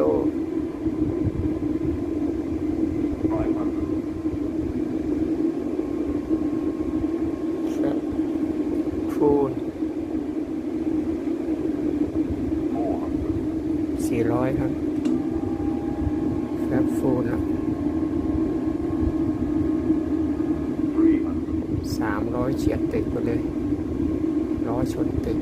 30ครับฟูลสี่ร้อยครับครับฟูลครับสามร้อยเฉียดตึกไปเลยล้อยชนตึก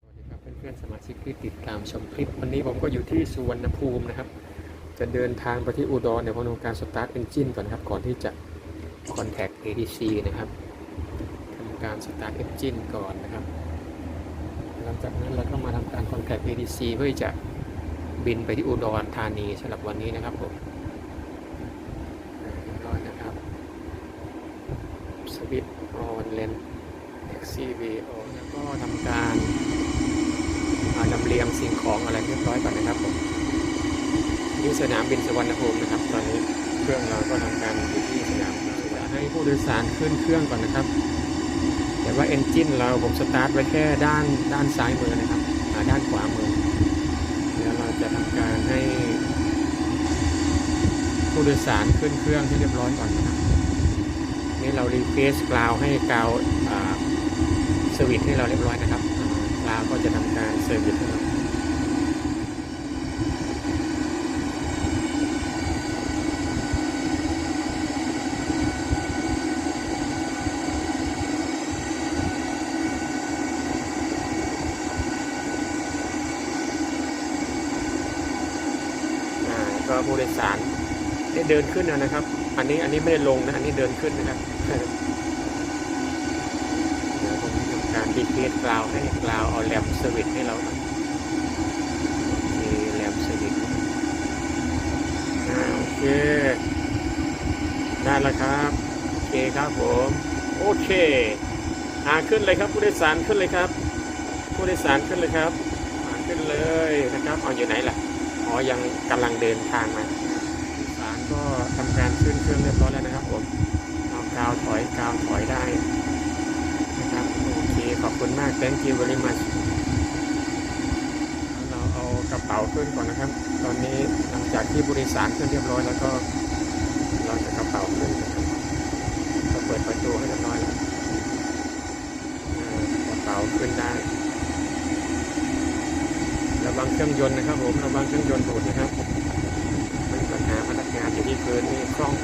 สวัสดีครับเพื่อนๆสมาชิกที่ติดตามชมคลิป วันนี้ผมก็อยู่ ที่สุวรรณภูมินะครับ จะเดินทางไปที่อุดรในพนมการสตาร์ทเอนจินก่อนนะครับ ก่อนที่จะคอนแทค ADC นะครับทำการสตาร์ทเอนจินก่อนนะครับ หลังจากนั้นเราก็มาทำการคอนแทค ADC เพื่อจะบินไปที่อุดรธานีสำหรับวันนี้นะครับผมเรียบร้อยนะครับ สวิตออนเลน XCVO แล้วก็ทำการ ลำเลียงสิ่งของอะไรเรียบร้อยก่อนนะครับผมที่สนามบินสุวรรณภูมินะครับ ตอนนี้เครื่องเราก็ทำการอยู่ที่สนามจะให้ผู้โดยสารขึ้นเครื่องก่อนนะครับ แต่ว่าเอนจินเราผมสตาร์ทไว้แค่ด้านด้านซ้ายมือนะครับด้านขวามือเดี๋ยวเราจะทำการให้ ผู้โดยสารขึ้นเครื่องที่เรียบร้อยก่อนนะครับนี่เรารีเควสกราวให้กราวเซอร์วิสให้เราเรียบร้อยนะครับาก็จะทำการเซอร์วิสให้เราอ่าก็ผู้โดยสารได้เดินขึ้นแล้วนะครับ อันนี้อันนี้ไม่ได้ลงนะ อันนี้เดินขึ้นนะครับ เดี๋ยวผมทำการดีเพ สกราวให้กราวเอาแรมสวิตให้เราครับมีแรมสวิตโอเค ได้แล้วครับ โอเคครับผม โอเค อ่าขึ้นเลยครับผู้โดยสารขึ้นเลยครับ ผู้โดยสารขึ้นเลยครับขึ้นเลยนะครับเอาอยู่ไหนล่ะอ๋อยังกำลังเดินทางมาสารก็ทำการขึ้นเครื่องเรียบร้อยแล้วนะครับผมเอากาวถอยกาวถอยได้นะครับโอเค ขอบคุณมาก thank you very much เราเอากระเป๋าขึ้นก่อนนะครับ ตอนนี้หลังจากที่บริสารขึ้นเรียบร้อยแล้วก็เราจะกระเป๋าขึ้นนะครับก็เปิดประตูให้เรียบร้อยแล้วกระเป๋าขึ้นได้ระวังเครื่องยนต์นะครับผมระวังเครื่องยนต์ดูดนะครับมีปัญหาพนักงานอยู่ที่พื้นนี่คล่อง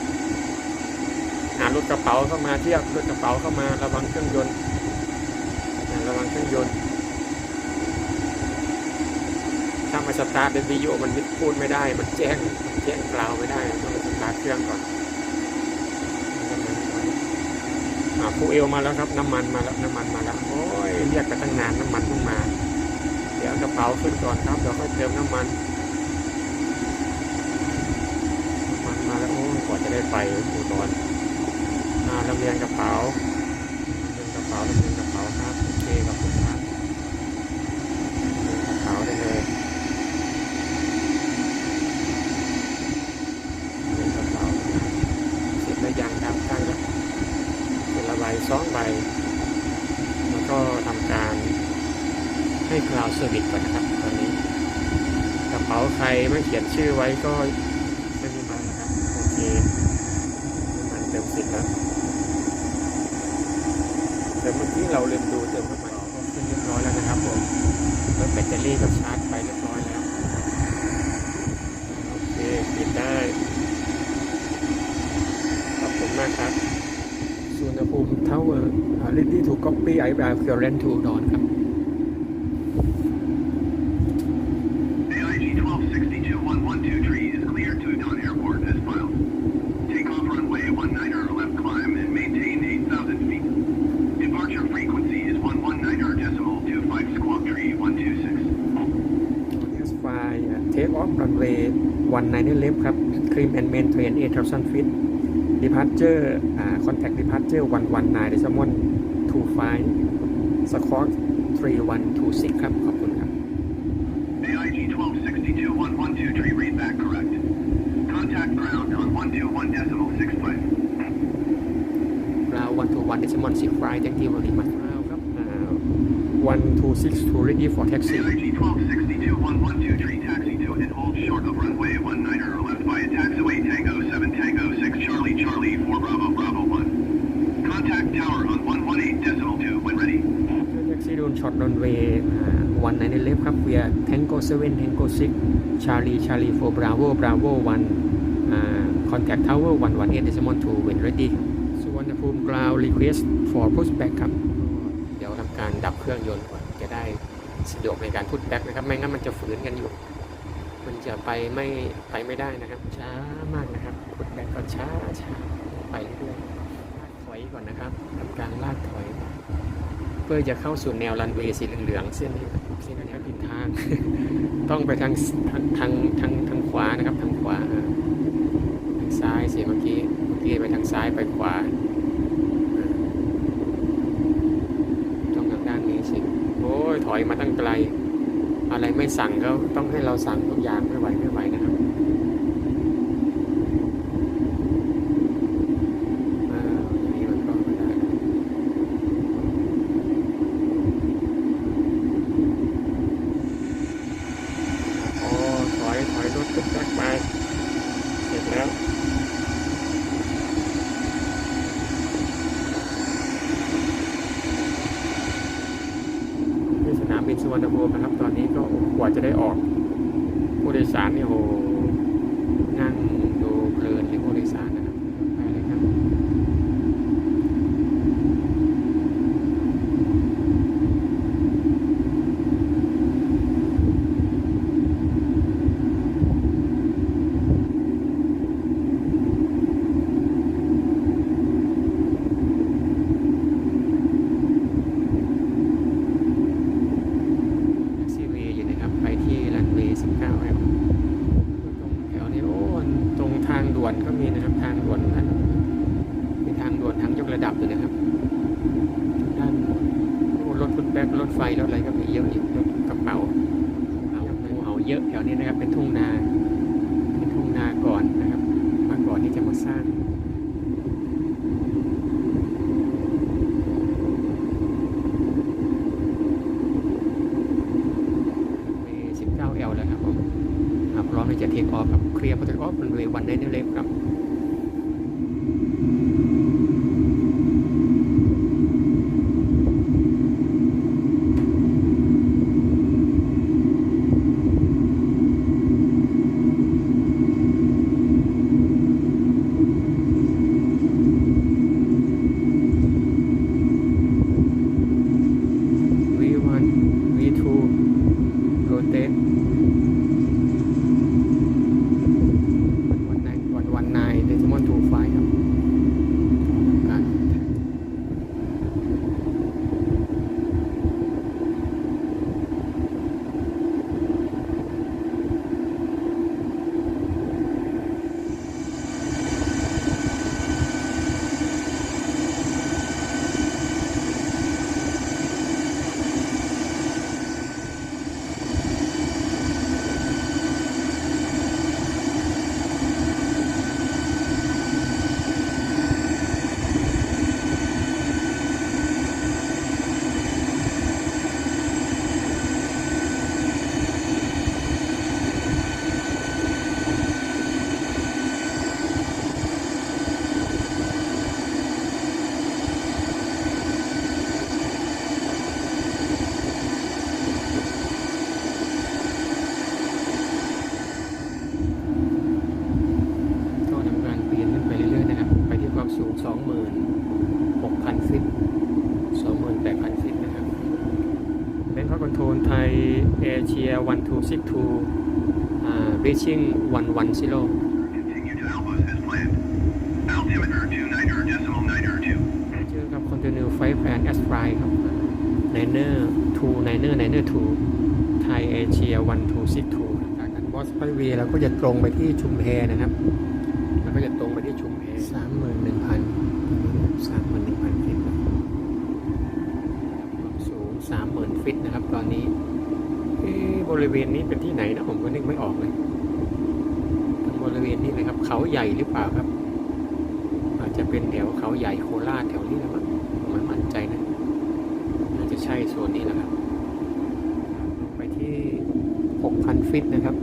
หารถกระเป๋าเข้ามาเทียบรถกระเป๋าเข้ามาระวังเครื่องยนต์ ระวังเครื่องยนต์ ถ้ามาสตาร์ทเป็นวิโอมันพูดไม่ได้ มันแจ้งแจ้งกล่าวไม่ได้ต้องมาสตาร์ทเครื่องก่อนอผู้เอลมาแล้วครับน้ำมันมาแล้วน้ำมันมาแล้วโอ้ยเรียกกันตั้งนานน้ำมันเพิ่งมา เดี๋ยวกระเป๋าขึ้นก่อนครับเดี๋ยวค่อยเติมน้ำมันมันมาแล้วโอ้กว่าจะได้ไปอุดรอ่าลำเลียงกระเป๋าเลียงกระเป๋าลำเลียง เครับคุณครับลำเลียงกระเป๋าได้เลยลำเลียงกระเป๋าเสร็จแล้วยังครับตั้งแล้วเสร็จละใบสองใบ แล้วก็ทำการให้คลาวด์เซอร์วิสก่อนนะครับตอนนี้กระเป๋าใครไม่เขียนชื่อไว้ก็ไม่มีมานนะครับโอเคน้ำมันเต็มสิบแล้วแต่เมื่อกี้เราลืม รี่ก็ชาร์จไปเรียบร้อยแล้ว โอเคปิดได้ ขอบคุณมากครับสุวรรณภูมิทาเออร์ลิตี้ถูกก๊อปปี้ไอแบบเคียวเรนทูดอนครับ take off runway 19 left ครับ Climb and maintain 8,000 feet departure อ่า contact departure 119 decimal 25 squawk 3126 ครับ ขอบคุณครับ AIG 1262 112 tree read back correct. Contact ground on 121 decimal 65. เรา1 to 1 decimal 65 thank you very much เราครับอ่า1 to 6 to ready for taxi AIG 1262 112 tree taxi to and hold short of runway 19er left via taxiway Tango 7 Tango 6 Charlie Charlie 4 Bravo Bravo 1. Contact tower on 118 decimal 2 when ready. แท็กซี่โดนช็อตรันเวย์วันไหนในเลฟครับเวีย Tango 7 Tango 6 Charlie Charlie 4 Bravo Bravo 1 Contact Tower 118 decimal 2 when ready สุวรรณภูมิ ground request for pushback ครับ การดับเครื่องยนต์ก่อนจะได้สะดวกในการ pushback นะครับ ไม่งั้นมันจะฝืนกันอยู่ มันจะไปไม่ไปไม่ได้นะครับ ช้ามากนะครับ pushback ก็ช้าช้าไปเรื่อยๆลากถอยก่อนนะครับทำการลากถอย เพื่อจะเข้าสู่แนวรันเวย์สีเหลืองๆเส้นนี้เส้นนี้ผิดทาง ต้องไปทางทางทางทางทางขวานะครับทางขวาทางซ้ายสิเมื่อกี้เมื่อกี้ไปทางซ้ายไปขวาต้องทางด้านนี้สิโอ้ยถอยมาตั้ง ไกล อะไรไม่สั่งก็ต้องให้เราสั่งทุกอย่างไม่ไหวไม่ไหวนะครับอ่าอย่างนี้มันก็ไม่ได้ โอ้ถอยถอยรถขึ้นจักรไปเสร็จแล้วที่สนามบินสุ วรรณภูมินะครับ ตอนนี้ก็กว่าจะได้ออกผู้โดยสารนี่โหนั่งดูเพลินเลยผู้โดยสารนะครับไปเลยครับ แท็กซี่เวย์อยู่นะครับ ไปที่รันเวย์19ครับตรงแถวนี้โอ้ตรงทางด่วนก็มีนะครับ ทางด่วนนั้นมีทางด่วนทางยกระดับอยู่นะครับด้านโอ้รถฟุตแบ็กรถไฟรถอะไรก็มีเยอะอยู่รถกระเป๋าเอางูเอาเยอะแถวนี้นะครับ เป็นทุ่งนา เป็นทุ่งนาก่อนนะครับ มาก่อน ที่จะมาสร้างมี 19L แล้วครับผมพร้อมที่จะเทคออฟครับเคลียร์พอเทคออฟมันเลยวันได้เร็วครับ V1 V2 rotate วันนายวันวันนายเดซิมอนทูไฟครับการ ก็ทำการเปลี่ยนขึ้นไปเรื่อยๆนะครับ ไปที่ความสูง 26,000 ฟิต 28,000 ฟิตนะครับ เป็นพรคอนโทนไทยเอเชียวันทูซิกทูบิชิ่งวันวันซิโลชื่อครับคอนติเนียไฟแพนแอสไฟครับไนเนอร์ทูไนเนอร์ไนเนอร์ทูไทยเอเชียวันทูซิกทูจากนั้นบอสไฟวีเราก็จะตรงไปที่ชุมแพนะครับเราก็จะตรงไปที่ชุมแพสามหมื่นหนึ่งพันสามหมื่นหนึ่งพันฟิตนะความ สามหมื่นฟิตนะครับ ตอนนี้บริเวณนี้เป็นที่ไหนนะผมก็นึกไม่ออกเลยบริเวณนี้นะครับ เขาใหญ่หรือเปล่าครับ อาจจะเป็นแถวเขาใหญ่โคราชแถวนี้นะมั้งผมไม่มั่นใจนะน่าจะใช่โซนนี้แหละครับ ไปที่6,000ฟิตนะครับ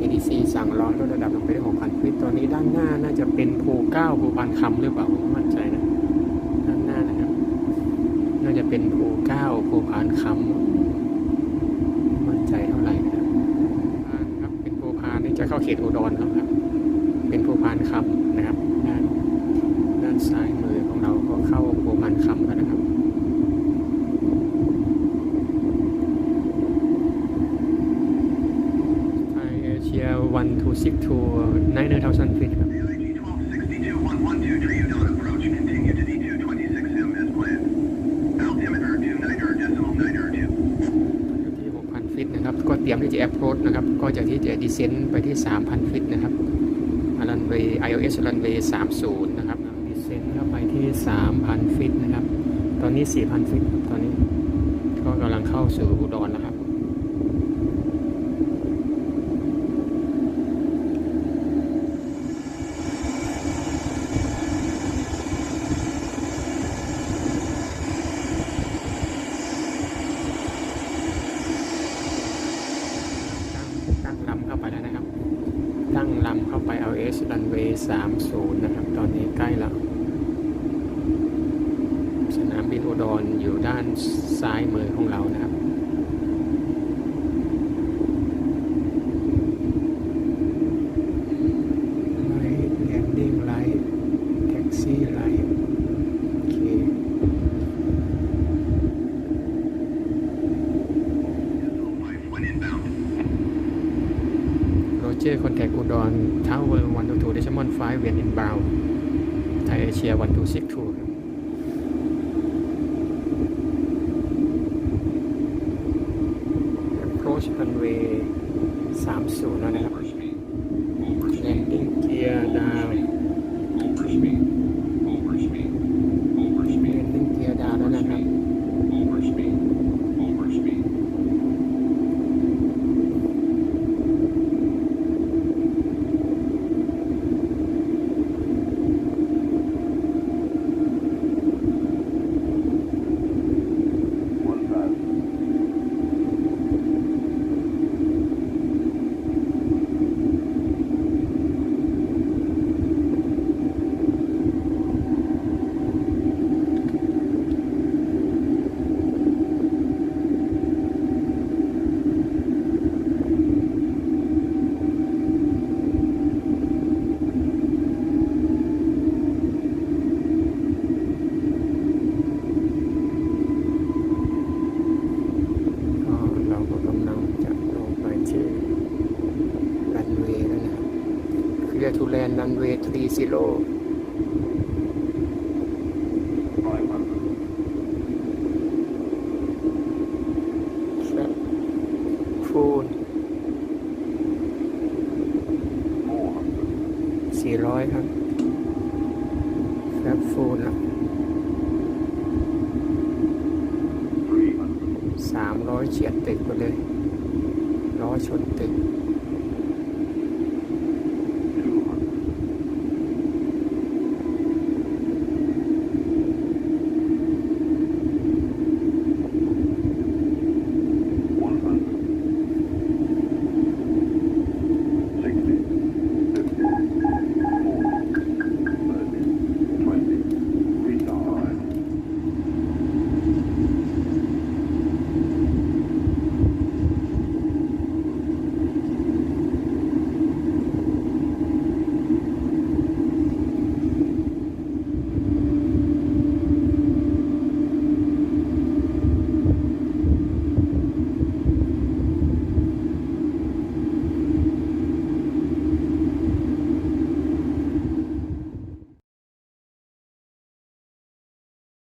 ADC สั่งร้อนลดระดับลงไปได้6,000 ฟิต ตอนนี้ด้านหน้าน่าจะเป็นภูเก้าภูพานคำหรือเปล่าผมไม่มั่นใจนะ ด้านหน้านะครับ น่าจะ เป็นภูเก้าภูพานคำมั่นใจเท่าไหร่นะครับพานครับเป็นภูพานนี่จะเข้าเขตอุดรแล้วครับ เป็นภูพานคำนะครับด้านด้านซ้ายมือของเราก็เข้าภูพานคำกันนะครับไทยเอเชียวันทูซิกทัวร์ไนเนอร์เทาซันฟิตครับ AIG 1262 112 Tree Dawn approach. Continue to D226M as planned. Altimeter 29er decimal 9er 2. อยู่ที่ 6,000 ฟิตนะครับ ก็เตรียมที่ จะแอปโรดนะครับ ก็จะที่จะดีเซนต์ไปที่ 3,000 ฟิตนะครับรันเวย์ iOS รันเวย์30 นะครับดีเซนต์เข้าไปที่ 3,000 ฟิตนะครับ ตอนนี้ 4,000 ฟิตตอนนี้ ก็กำลังเข้าสู่อุดรนนะครับ ตั้งตั้งลำเข้าไปแล้วนะครับ ตั้งลำ US runway 30 นะครับ ตอนนี้ใกล้ละสนามบินอุดรอยู่ด้านซ้ายมือของเรานะครับ 5 when inbound Thai Asia 1262ครับโ p ช o a c h runway 30 แล้วนะ to land runway 30ครับฟูลสี่ร้อยครับครับฟูลแล้วสามร้อยเฉียดตึกไปเลยล้อชนตึก